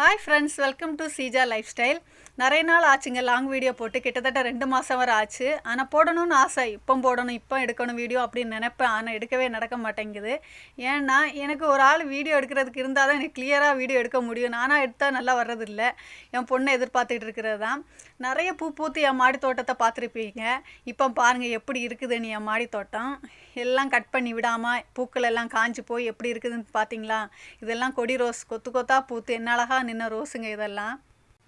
Hi friends welcome to Seeja lifestyle நிறைய நாள் ஆச்சுங்க லாங் வீடியோ போட்டு கிட்டத்தட்ட ரெண்டு மாதம் வரை ஆச்சு. ஆனால் போடணும்னு ஆசை இப்போ போடணும் இப்போ எடுக்கணும் வீடியோ அப்படின்னு நினைப்பேன். ஆனால் எடுக்கவே நடக்க மாட்டேங்குது. ஏன்னா எனக்கு ஒரு ஆள் வீடியோ எடுக்கிறதுக்கு இருந்தால் தான் எனக்கு கிளியராக வீடியோ எடுக்க முடியும். நானாக எடுத்தால் நல்லா வர்றதில்லை. என் பொண்ணை எதிர்பார்த்துட்டு இருக்கிறது தான். நிறைய பூ பூத்து என் மாடி தோட்டத்தை பார்த்துருப்பீங்க. இப்போ பாருங்கள் எப்படி இருக்குதுன்னு என் மாடி தோட்டம்? எல்லாம் கட் பண்ணி விடாமல் பூக்கள் எல்லாம் காஞ்சி போய் எப்படி இருக்குதுன்னு பார்த்தீங்களா? இதெல்லாம் கொடி ரோஸ் கொத்து கொத்தாக பூத்து என்ன அழகாக நின்ன ரோஸுங்க இதெல்லாம்.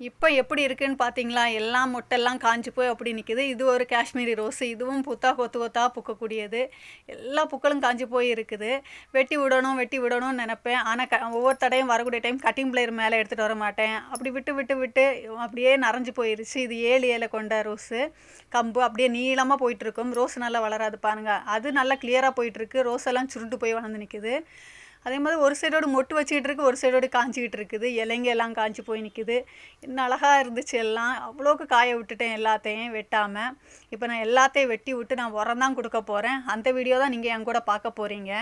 இப்போ எப்படி இருக்குன்னு பார்த்தீங்களா? எல்லாம் மொட்டெல்லாம் காஞ்சி போய் அப்படி நிற்குது இது ஒரு காஷ்மீரி ரோஸு. இதுவும் புத்தா கொத்து கொத்தா பூக்கக்கூடியது. எல்லா பூக்களும் காஞ்சி போய் இருக்குது. வெட்டி விடணும் வெட்டி விடணும்னு நினைப்பேன். ஆனால் க ஒவ்வொரு தடையும் வரக்கூடிய டைம் கட்டிங் பிளேயர் மேலே எடுத்துகிட்டு வர மாட்டேன். அப்படி விட்டு விட்டு விட்டு அப்படியே நரைஞ்சு போயிருச்சு. இது ஏழு ஏழை கொண்ட ரோஸு. கம்பு அப்படியே நீளமாக போயிட்டுருக்கும் ரோஸ் நல்லா வளராது பாருங்கள் அது நல்லா கிளியராக போயிட்டுருக்கு ரோஸ் எல்லாம் சுருண்டு போய் வளர்ந்து நிற்குது அதே மாதிரி ஒரு சைடோடு மொட்டு வச்சுக்கிட்டு இருக்கு ஒரு சைடோடு காஞ்சிக்கிட்டு இருக்குது இலைங்க எல்லாம் காஞ்சி போய் நிற்குது இன்னும் அழகாக இருந்துச்சு எல்லாம். அவ்வளோக்கு காய விட்டுட்டேன் எல்லாத்தையும் வெட்டாமல் இப்போ நான் எல்லாத்தையும் வெட்டி விட்டு நான் உரம் தான் கொடுக்க போகிறேன் அந்த வீடியோ தான் நீங்கள் என் கூட பார்க்க போகிறீங்க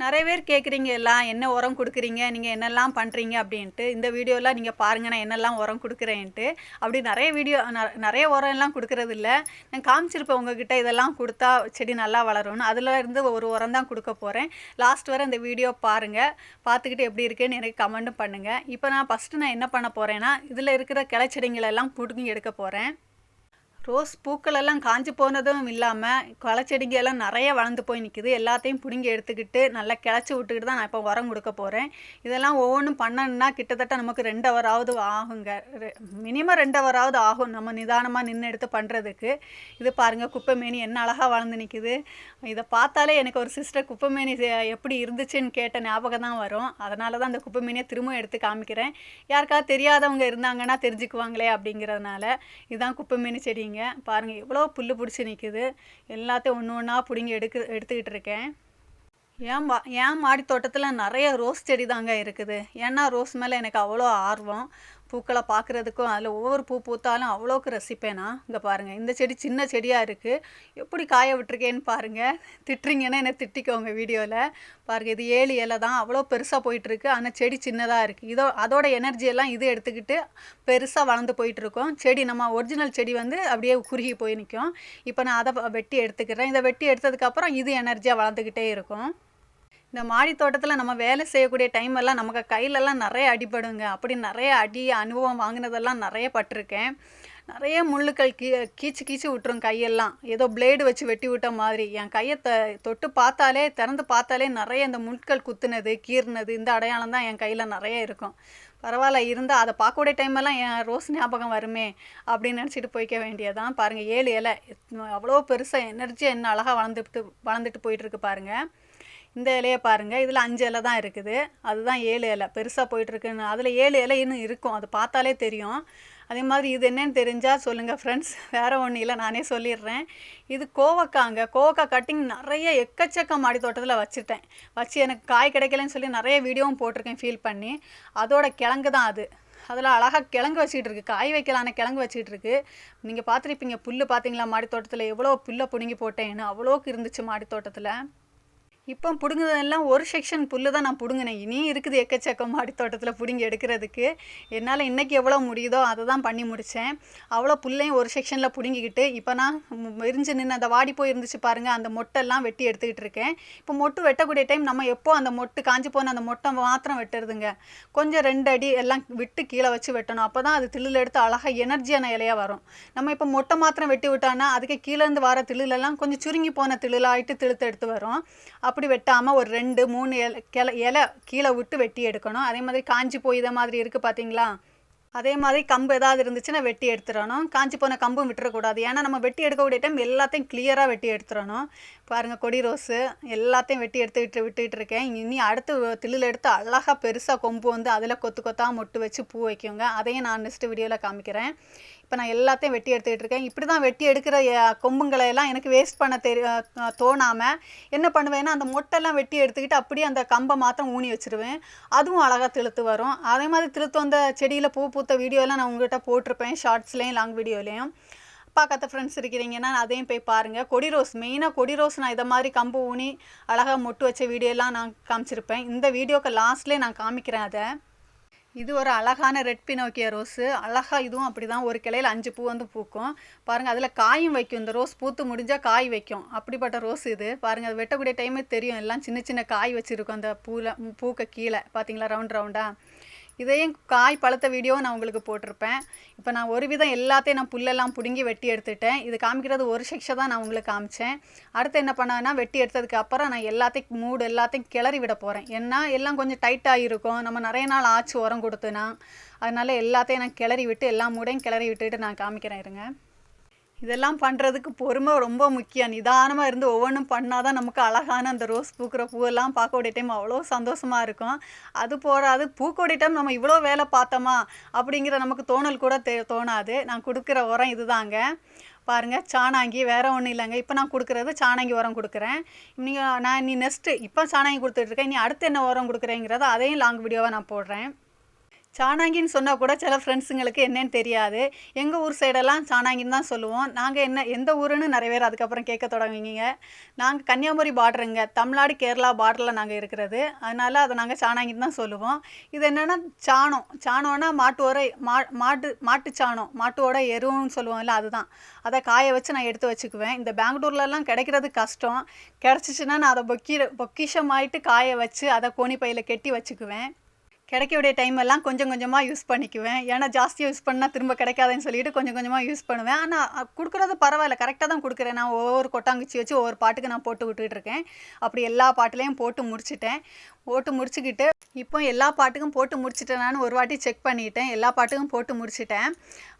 நிறைய பேர் கேட்குறீங்க எல்லாம் என்ன உரம் கொடுக்குறீங்க? நீங்கள் என்னெல்லாம் பண்ணுறீங்க அப்படின்ட்டு. இந்த வீடியோலாம் நீங்கள் பாருங்கள் நான் என்னெல்லாம் உரம் கொடுக்குறேன்ட்டு. அப்படி நிறைய வீடியோ ந- நிறைய உரம் எல்லாம் கொடுக்குறது இல்லை. நான் காமிச்சிருப்பேன் உங்ககிட்ட இதெல்லாம் கொடுத்தா செடி நல்லா வளரும்னு. அதில் இருந்து ஒரு உரம் தான் கொடுக்க போகிறேன் லாஸ்ட் வரை இந்த வீடியோ பாருங்கள் பார்த்துக்கிட்டு எப்படி இருக்குன்னு எனக்கு கமெண்ட்டும் பண்ணுங்கள் இப்போ நான் ஃபஸ்ட்டு நான் என்ன பண்ண போகிறேன்னா இதில் இருக்கிற கிளைச்செடிங்களெல்லாம் பிடுங்கி எடுக்க போகிறேன் ரோஸ் பூக்கள் எல்லாம் காஞ்சி போனதும் இல்லாமல் களைச்செடிங்க எல்லாம் நிறைய வளர்ந்து போய் நிற்கிது எல்லாத்தையும் பிடுங்கி எடுத்துக்கிட்டு நல்லா கிளச்சி விட்டுக்கிட்டு தான் நான் இப்போ உரம் கொடுக்க போகிறேன் இதெல்லாம் ஒவ்வொன்றும் பண்ணணுன்னா கிட்டத்தட்ட நமக்கு ரெண்டு ஹவராவது ஆகுங்க. மினிமம் ரெண்டு ஹவராவது ஆகும் நம்ம நிதானமாக நின்று எடுத்து பண்ணுறதுக்கு இது பாருங்கள் குப்பைமேனி என்ன அழகாக வளர்ந்து நிற்கிது இதை பார்த்தாலே எனக்கு ஒரு சிஸ்டர் குப்பைமேனி செ- எப்படி இருந்துச்சுன்னு கேட்ட ஞாபகம் தான் வரும். அதனால தான் அந்த குப்பைமேனியை திரும்ப எடுத்து காமிக்கிறேன். யாருக்காவது தெரியாதவங்க இருந்தாங்கன்னா தெரிஞ்சுக்குவாங்களே அப்படிங்கிறதுனால இதுதான் குப்பைமேனி செடிங்க. பாருங்கள் எவ்வளோ புல் பிடிச்சி நிற்குது எல்லாத்தையும் ஒன்று ஒன்றா பிடுங்கி எடுக்க எடுத்துக்கிட்டு இருக்கேன். ஏன் மா ஏன் மாடி தோட்டத்தில் நிறைய ரோஸ் செடி தாங்க இருக்குது. ஏன்னா ரோஸ் மேலே எனக்கு அவ்வளோ ஆர்வம். பூக்களை பார்க்குறதுக்கும் அதில் ஒவ்வொரு பூ பூத்தாலும் அவ்வளோக்கு ரசிப்பேனா? இங்கே பாருங்கள் இந்த செடி சின்ன செடியாக இருக்குது எப்படி காய விட்டுருக்கேன்னு பாருங்கள் திட்டுறீங்கன்னா என்னை திட்டிக்கோங்க வீடியோவில் பாருங்கள் இது ஏழு இலை தான். அவ்வளோ பெருசாக போயிட்டுருக்கு. ஆனால் செடி சின்னதாக இருக்குது இதோ அதோட எனர்ஜி எல்லாம் இது எடுத்துக்கிட்டு பெருசாக வளர்ந்து போயிட்டுருக்கோம். செடி நம்ம ஒரிஜினல் செடி வந்து அப்படியே குறுகி போய் நிற்கும் இப்போ நான் அதை வெட்டி எடுத்துக்கிறேன். இதை வெட்டி எடுத்ததுக்கப்புறம் இது எனர்ஜியாக வளர்ந்துக்கிட்டே இருக்கும். இந்த மாடி தோட்டத்தில் நம்ம வேலை செய்யக்கூடிய டைம் எல்லாம் நமக்கு கையிலெல்லாம் நிறைய அடிபடுங்க. அப்படி நிறைய அடி அனுபவம் வாங்கினதெல்லாம் நிறைய பட்டிருக்கேன். நிறைய முள்ளுக்கள் கீ கீச்சு கீச்சு விட்டுரும் கையெல்லாம். ஏதோ பிளேடு வச்சு வெட்டி விட்ட மாதிரி. என் கையை த தொட்டு பார்த்தாலே திறந்து பார்த்தாலே நிறைய இந்த முட்கள் குத்துனது கீறினது இந்த அடையாளம் தான் என் கையில் நிறைய இருக்கும். பரவாயில்ல இருந்தால் அதை பார்க்கக்கூடிய டைமெல்லாம் என் ரோஸ் ஞாபகம் வருமே அப்படின்னு நினச்சிட்டு போய்க்க வேண்டியதான் பாருங்கள் ஏழு இலை. அவ்வளோ பெருசாக எனர்ஜி என்ன அழகாக வளர்ந்துட்டு வளர்ந்துட்டு போயிட்டுருக்கு பாருங்கள் இந்த இலையை பாருங்கள் இதில் அஞ்சு இலை தான் இருக்குது. அதுதான் ஏழு இலை. பெருசாக போயிட்டுருக்குன்னு. அதில் ஏழு இலை இன்னும் இருக்கும். அது பார்த்தாலே தெரியும். அதே மாதிரி இது என்னன்னு தெரிஞ்சால் சொல்லுங்கள் ஃப்ரெண்ட்ஸ் வேறு ஒன்றும் இல்லை. நானே சொல்லிடுறேன். இது கோவக்காங்க. கோவக்காய் கட்டிங் நிறைய எக்கச்சக்க மாடி தோட்டத்தில் வச்சுட்டேன். வச்சு எனக்கு காய் கிடைக்கலன்னு சொல்லி நிறைய வீடியோவும் போட்டிருக்கேன் ஃபீல் பண்ணி. அதோட கிழங்கு தான் அது. அதில் அழகாக கிழங்கு வச்சுக்கிட்டு இருக்கு. காய் வைக்கலான கிழங்கு வச்சுக்கிட்டு இருக்கு. நீங்கள் பார்த்துருப்பீங்க. புல் பார்த்தீங்களா? மாடி தோட்டத்தில் எவ்வளோ புல்லை பிடுங்கி போட்டேன்னு. அவ்வளோக்கு இருந்துச்சு மாடி தோட்டத்தில். இப்போ பிடுங்குனதெல்லாம் ஒரு செக்ஷன் புல்லு தான் நான் பிடுங்கினேன். இனி இருக்குது எக்கச்சக்கம் மாடி தோட்டத்தில் பிடுங்கி எடுக்கிறதுக்கு. என்னால் இன்றைக்கி எவ்வளோ முடியுதோ அதை தான் பண்ணி முடித்தேன் அவ்வளோ புல்லையும் ஒரு செக்ஷனில் பிடுங்கிக்கிட்டு இப்போ நான் எரிஞ்சு நின்று அந்த வாடி போய் இருந்துச்சு பாருங்கள் அந்த மொட்டெல்லாம் வெட்டி எடுத்துக்கிட்டு இருக்கேன். இப்போ மொட்டு வெட்டக்கூடிய டைம் நம்ம எப்போ அந்த மொட்டு காஞ்சி போன அந்த மொட்டை மாத்திரம் வெட்டுறதுங்க. கொஞ்சம் ரெண்டு அடி எல்லாம் விட்டு கீழே வச்சு வெட்டணும். அப்போ தான் அது தில்லில் எடுத்து அழகாக எனர்ஜியான இலையாக வரும். நம்ம இப்போ மொட்டை மாத்திரம் வெட்டி விட்டோன்னா அதுக்கு கீழேருந்து வர தில்லுலெல்லாம் கொஞ்சம் சுருங்கி போன தில்லுலாயிட்டு திழுத்து எடுத்து வரும். அப்படி வெட்டாமல் ஒரு ரெண்டு மூணு இலை கிளை இலை கீழே விட்டு வெட்டி எடுக்கணும். அதே மாதிரி காஞ்சி போய் இதை மாதிரி இருக்குது பார்த்தீங்களா அதே மாதிரி கம்பு ஏதாவது இருந்துச்சுன்னா வெட்டி எடுத்துடணும். காஞ்சி போன கம்பும் விட்டுறக்கூடாது. ஏன்னா நம்ம வெட்டி எடுக்கக்கூடிய டைம் எல்லாத்தையும் கிளியராக வெட்டி எடுத்துடணும். பாருங்கள் கொடி ரோஸு எல்லாத்தையும் வெட்டி எடுத்துக்கிட்டு விட்டுக்கிட்டு இருக்கேன். இனி அடுத்து தில்லில் எடுத்து அழகாக பெருசாக கொம்பு வந்து அதில் கொத்து கொத்தாக மொட்டு வச்சு பூ வைக்குங்க. அதையும் நான் நெக்ஸ்ட் வீடியோவில் காமிக்கிறேன். இப்போ நான் எல்லாத்தையும் வெட்டி எடுத்துக்கிட்டு இருக்கேன். இப்படி தான் வெட்டி எடுக்கிற கொம்புங்களை எல்லாம் எனக்கு வேஸ்ட் பண்ண தெரி தோணாமல் என்ன பண்ணுவேன்னா அந்த மொட்டெல்லாம் வெட்டி எடுத்துக்கிட்டு அப்படியே அந்த கம்பை மாத்திரம் ஊனி வச்சிருவேன். அதுவும் அழகாக திழுத்து வரும். அதே மாதிரி திழுத்து வந்த செடியில் பூ பூத்த வீடியோலாம் நான் உங்கள்கிட்ட போட்டிருப்பேன் ஷார்ட்ஸ்லேயும் லாங் வீடியோலையும் பார்க்காத ஃப்ரெண்ட்ஸ் இருக்கிறீங்கன்னா அதையும் போய் பாருங்கள் கொடி ரோஸ் மெயினாக கொடி ரோஸ் நான் இதை மாதிரி கம்பு ஊனி அழகாக மொட்டு வச்ச வீடியோலாம் நான் காமிச்சிருப்பேன். இந்த வீடியோக்கு லாஸ்ட்லேயே நான் காமிக்கிறேன் அதை. இது ஒரு அழகான ரெட் பினோக்கிய ரோஸு. அழகா இதுவும் அப்படி தான் ஒரு கிளையில் அஞ்சு பூ வந்து பூக்கும். பாருங்கள் அதில் காயும் வைக்கும். இந்த ரோஸ் பூத்து முடிஞ்சால் காய் வைக்கும். அப்படிப்பட்ட ரோஸ் இது. பாருங்கள் அது வெட்டக்கூடிய டைமே தெரியும். எல்லாம் சின்ன சின்ன காய் வச்சுருக்கும் அந்த பூவில் பூக்க கீழே. பார்த்தீங்களா ரவுண்ட் ரவுண்டாக இதையும் காய் பழுத்த வீடியோ நான் உங்களுக்கு போட்டிருப்பேன். இப்போ நான் ஒரு விதம் எல்லாத்தையும் நான் புல்லெல்லாம் பிடுங்கி வெட்டி எடுத்துட்டேன். இது காமிக்கிறது ஒரு செக்ஷன் தான் நான் உங்களுக்கு காமிச்சேன். அடுத்து என்ன பண்ணேன்னா வெட்டி எடுத்ததுக்கு அப்புறம் நான் எல்லாத்தையும் மூடு எல்லாத்தையும் கிளறி விட போகிறேன் ஏன்னா எல்லாம் கொஞ்சம் டைட்டாக இருக்கும் நம்ம நிறைய நாள் ஆச்சு உரம் கொடுத்துனா. அதனால் எல்லாத்தையும் நான் கிளறி விட்டு எல்லா மூடையும் கிளறி விட்டுட்டு நான் காமிக்கிறேன் இருங்க. இதெல்லாம் பண்ணுறதுக்கு பொறுமை ரொம்ப முக்கியம். நிதானமாக இருந்து ஒவ்வொன்றும் பண்ணால் தான் நமக்கு அழகான அந்த ரோஸ் பூக்கிற பூவெல்லாம் பார்க்கக்கூடிய டைம் அவ்வளோ சந்தோஷமாக இருக்கும். அது போகாது பூக்கக்கூடிய டைம் நம்ம இவ்வளோ வேலை பார்த்தோமா? அப்படிங்கிற நமக்கு தோணல் கூட தே தோணாது. நான் கொடுக்குற உரம் இதுதாங்க. பாருங்கள் சாணாங்கி வேறு ஒன்றும் இல்லைங்க. இப்போ நான் கொடுக்குறது சாணாங்கி உரம் கொடுக்குறேன். நீங்கள் நான் நீ நெக்ஸ்ட்டு இப்போ சாணாங்கி கொடுத்துட்ருக்கேன் நீ அடுத்து என்ன உரம் கொடுக்குறேங்கிறத அதையும் லாங் வீடியோவாக நான் போடுறேன். சாணாங்கின்னு சொன்னால் கூட சில ஃப்ரெண்ட்ஸுங்களுக்கு என்னன்னு தெரியாது. எங்கள் ஊர் சைடெல்லாம் சாணாங்கின்னு தான் சொல்லுவோம். நாங்கள் என்ன எந்த ஊருன்னு நிறைய பேர் அதுக்கப்புறம் கேட்க தொடங்குவீங்க. நாங்கள் கன்னியாகுமரி பார்டருங்க தமிழ்நாடு கேரளா பார்டரில் நாங்கள் இருக்கிறது. அதனால் அதை நாங்கள் சாணாங்கின்னு தான் சொல்லுவோம். இது என்னென்னா சாணம். சாணம்னா மாட்டு உர மா மாட்டு மாட்டு சாணம். மாட்டோட எருன்னு சொல்லுவோம்ல அதுதான். அதை காய வச்சு நான் எடுத்து வச்சுக்குவேன். இந்த பெங்களூர்லலாம் கிடைக்கிறது கஷ்டம். கிடச்சிச்சின்னா நான் அதை பொக்கி பொக்கிஷமாயிட்டு காய வச்சு அதை கோணி பையில் கெட்டி வச்சுக்குவேன். கிடைக்கக்கூடிய டைம் எல்லாம் கொஞ்சம் கொஞ்சமாக யூஸ் பண்ணிக்குவேன். ஏன்னா ஜாஸ்தியாக யூஸ் பண்ணால் திரும்ப கிடைக்காதுன்னு சொல்லிட்டு கொஞ்சம் கொஞ்சமாக யூஸ் பண்ணுவேன். ஆனால் கொடுக்குறது பரவாயில்ல. கரெக்டாக தான் கொடுக்குறேன். நான் ஒவ்வொரு கொட்டாங்குச்சி வச்சு ஒவ்வொரு பாட்டுக்கு நான் போட்டு விட்டுட்டு இருக்கேன். அப்படி எல்லா பாட்டுலேயும் போட்டு முடிச்சிட்டேன். போட்டு முடிச்சுக்கிட்டு இப்போ எல்லா பாட்டுக்கும் போட்டு முடிச்சிட்டேனான்னு ஒரு வாட்டி செக் பண்ணிட்டேன். எல்லா பாட்டுக்கும் போட்டு முடிச்சிட்டேன்.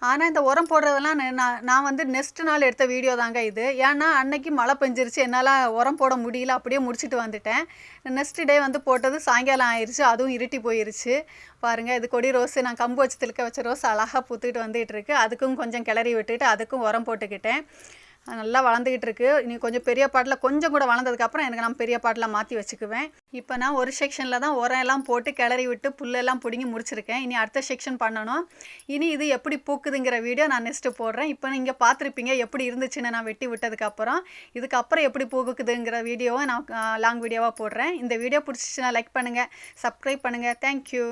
ஆனால் இந்த உரம் போடுறதெல்லாம் நான் நான் நான் வந்து நெக்ஸ்ட் நாள் எடுத்த வீடியோ தாங்க இது. ஏன்னா அன்னைக்கு மழை பெஞ்சிருச்சு. என்னால் உரம் போட முடியல. அப்படியே முடிச்சுட்டு வந்துட்டேன். நெக்ஸ்ட் டே வந்து போட்டது சாயங்காலம் ஆயிடுச்சு அதுவும் இருட்டி போயிருச்சு. பாருங்கள் இது கொடி ரோஸ் நான் கம்பு வச்சு திழுக்க வச்ச ரோஸ் அழகாக பூத்துக்கிட்டு வந்துகிட்டு இருக்கு. அதுக்கும் கொஞ்சம் கிளறி விட்டுட்டு அதுக்கும் உரம் போட்டுக்கிட்டேன். நல்லா வளர்ந்துக்கிட்டு இருக்கு. இனி கொஞ்சம் பெரிய பாட்டில் கொஞ்சம் கூட வளர்ந்ததுக்கப்புறம் எனக்கு நான் பெரிய பாட்டில் மாற்றி வச்சுக்குவேன். இப்போ நான் ஒரு செக்ஷனில் தான் உரம் எல்லாம் போட்டு கிளறி விட்டு புல்லெல்லாம் பிடுங்கி முடிச்சிருக்கேன். இனி அடுத்த செக்ஷன் பண்ணணும். இனி இது எப்படி பூக்குதுங்கிற வீடியோ நான் நெக்ஸ்ட்டு போடுறேன். இப்போ நீங்கள் பார்த்துருப்பீங்க எப்படி இருந்துச்சுன்னு நான் வெட்டி விட்டதுக்கப்புறம் இதுக்கப்புறம் எப்படி பூக்குதுங்கிற வீடியோவை நான் லாங் வீடியோவாக போடுறேன். இந்த வீடியோ பிடிச்சிச்சுன்னா லைக் பண்ணுங்கள் சப்ஸ்கிரைப் பண்ணுங்கள் தேங்க்யூ